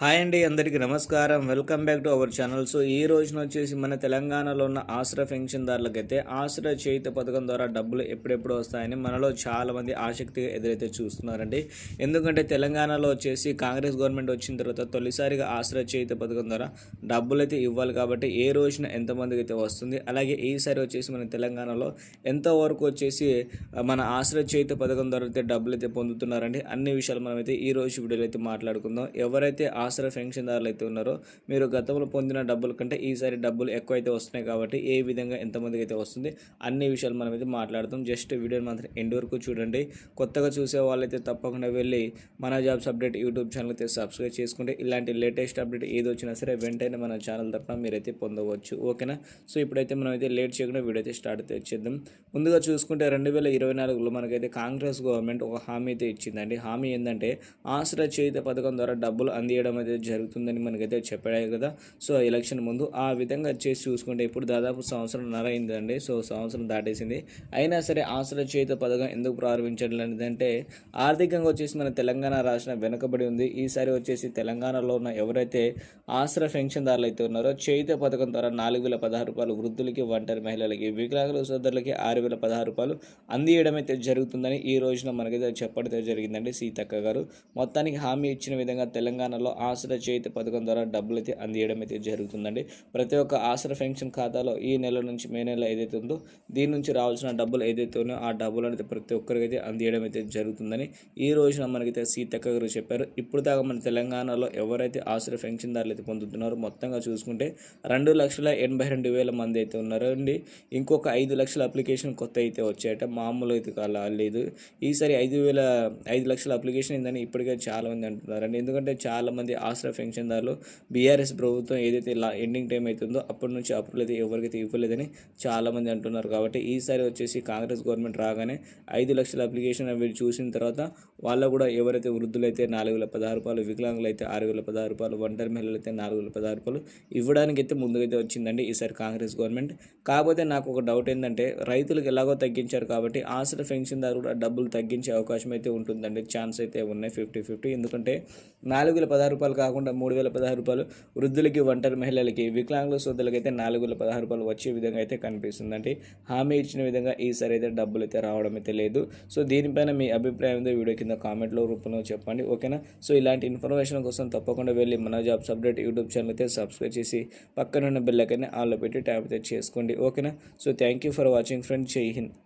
Hi అండి అందరికీ నమస్కారం. Welcome back to our channel. So ఈ రోజున వచ్చేసి మన తెలంగాణలో ఉన్న ఆశ్ర పెన్షన్దారులకైతే ఆసరా చేయుత పథకం ద్వారా డబ్బులు ఎప్పుడెప్పుడు వస్తాయని మనలో చాలామంది ఆసక్తిగా ఎదురైతే చూస్తున్నారండి. ఎందుకంటే తెలంగాణలో వచ్చేసి కాంగ్రెస్ గవర్నమెంట్ వచ్చిన తర్వాత తొలిసారిగా ఆసరా చేయుత పథకం ద్వారా డబ్బులు అయితే ఇవ్వాలి కాబట్టి ఏ రోజున ఎంతమందికి అయితే వస్తుంది అలాగే ఈసారి వచ్చేసి మన తెలంగాణలో ఎంతవరకు వచ్చేసి మన ఆసరా చేయుత పథకం ద్వారా అయితే డబ్బులు అయితే పొందుతున్నారండి. అన్ని విషయాలు మనమైతే ఈ రోజు వీడియోలో అయితే మాట్లాడుకుందాం. ఎవరైతే ఆసరా పెన్షన్దారులు అయితే ఉన్నారో మీరు గతంలో పొందిన డబ్బుల కంటే ఈసారి డబ్బులు ఎక్కువ అయితే వస్తున్నాయి కాబట్టి ఏ విధంగా ఎంతమందికి అయితే వస్తుంది అన్ని విషయాలు మనం అయితే మాట్లాడతాం. జస్ట్ వీడియోని మాత్రం ఎండ్ వరకు చూడండి. కొత్తగా చూసే వాళ్ళైతే తప్పకుండా వెళ్ళి మన జాబ్స్ అప్డేట్ యూట్యూబ్ ఛానల్ అయితే సబ్స్క్రైబ్ చేసుకుంటే ఇలాంటి లేటెస్ట్ అప్డేట్ ఏది వచ్చినా సరే వెంటనే మన ఛానల్ తరఫున మీరైతే పొందవచ్చు. ఓకేనా? సో ఇప్పుడైతే మనం అయితే లేట్ చేయకుండా వీడియో అయితే స్టార్ట్ అయితే చేద్దాం. ముందుగా చూసుకుంటే రెండు వేల ఇరవై నాలుగులో మనకైతే కాంగ్రెస్ గవర్నమెంట్ ఒక హామీ అయితే ఇచ్చిందండి. హామీ ఏంటంటే ఆశ్రయ చేయుత పథకం ద్వారా డబ్బులు అందియడం అయితే జరుగుతుందని మనకైతే చెప్పాడు కదా. సో ఎలక్షన్ ముందు ఆ విధంగా చేసి చూసుకుంటే ఇప్పుడు దాదాపు సంవత్సరం నర అయిందండి సో సంవత్సరం దాటేసింది. అయినా సరే ఆశ్రయ చేత పథకం ఎందుకు ప్రారంభించడం అంటే ఆర్థికంగా వచ్చేసి మన తెలంగాణ రాష్ట్రం వెనుకబడి ఉంది. ఈసారి వచ్చేసి తెలంగాణలో ఉన్న ఎవరైతే ఆశ్రయ పెన్షన్దారులు అయితే ఉన్నారో చేయుత పథకం ద్వారా నాలుగు వేల పదహారు రూపాయలు వృద్ధులకి ఒంటరి మహిళలకి వికలాంగుల సోదరులకి ఆరు వేల పదహారు రూపాయలు అందియడం అయితే జరుగుతుందని ఈ రోజున మనకైతే చెప్పడం జరిగిందండి సీతక్క గారు. మొత్తానికి హామీ ఇచ్చిన విధంగా తెలంగాణలో ఆసరా చేతి పథకం ద్వారా డబ్బులు అయితే అందియడం అయితే జరుగుతుందండి. ప్రతి ఒక్క ఆసరా పెన్షన్ ఖాతాలో ఈ నెల నుంచి మే నెల ఏదైతే ఉందో దీని నుంచి రావాల్సిన డబ్బులు ఏదైతే ఉన్నాయో ఆ డబ్బులు అనేది ప్రతి ఒక్కరికైతే అందియడం అయితే జరుగుతుందని ఈ రోజున మనకైతే సీతక్క గారు చెప్పారు. ఇప్పుడు దాకా మన తెలంగాణలో ఎవరైతే ఆసరా పెన్షన్దారులు అయితే పొందుతున్నారో మొత్తంగా చూసుకుంటే రెండు లక్షల ఎనభై రెండు వేల మంది అయితే ఉన్నారో అండి ఇంకొక ఐదు లక్షల అప్లికేషన్ కొత్త అయితే వచ్చాయట. మామూలు అయితే లేదు. ఈసారి ఐదు వేల ఐదు లక్షల అప్లికేషన్ ఏందని ఇప్పటికే చాలామంది అంటున్నారండి. ఎందుకంటే చాలామంది ఆశ్రయ పెన్షన్దారులు బీఆర్ఎస్ ప్రభుత్వం ఏదైతే లా ఎండింగ్ టైం అవుతుందో అప్పటి నుంచి అప్పుడు అయితే ఎవరికైతే ఇవ్వలేదని చాలామంది అంటున్నారు. కాబట్టి ఈసారి వచ్చేసి కాంగ్రెస్ గవర్నమెంట్ రాగానే ఐదు లక్షల అప్లికేషన్ అవి చూసిన తర్వాత వాళ్ళు కూడా ఎవరైతే వృద్ధులైతే నాలుగు వేల పదహారు రూపాయలు వికలాంగులు అయితే ఆరు వేల పదహారు రూపాయలు ఒంటరి మహిళలు అయితే నాలుగు వేల పదహారు రూపాయలు ఇవ్వడానికి అయితే ముందుకైతే వచ్చిందండి ఈసారి కాంగ్రెస్ గవర్నమెంట్. కాకపోతే నాకు ఒక డౌట్ ఏంటంటే రైతులకు ఎలాగో తగ్గించారు కాబట్టి ఆశ్రయ పెన్షన్దారు కూడా డబ్బులు తగ్గించే అవకాశం అయితే ఉంటుందండి. ఛాన్స్ అయితే ఉన్నాయి ఫిఫ్టీ ఫిఫ్టీ. ఎందుకంటే నాలుగు వేల పదహారు రూపాయలు కాకుండా మూడు వేల పదహారు రూపాయలు వృద్ధులకి ఒంటరి మహిళలకి వికలాంగుల సోదరులకి అయితే నాలుగు వేల పదహారు రూపాయలు వచ్చే విధంగా అయితే కనిపిస్తుందండి. హామీ ఇచ్చిన విధంగా ఈసారి అయితే డబ్బులు అయితే రావడం అయితే లేదు. సో దీనిపైన మీ అభిప్రాయం వీడియో కింద కామెంట్లో రూపంలో చెప్పండి ఓకేనా? సో ఇలాంటి ఇన్ఫర్మేషన్ కోసం తప్పకుండా వెళ్ళి మన జాబ్స్ అప్డేట్ యూట్యూబ్ ఛానల్ అయితే సబ్స్క్రైబ్ చేసి పక్కనున్న బెల్లకైనా ఆల్లో పెట్టి ట్యాప్ అయితే చేసుకోండి ఓకేనా? So thank you for watching friend జై హింద్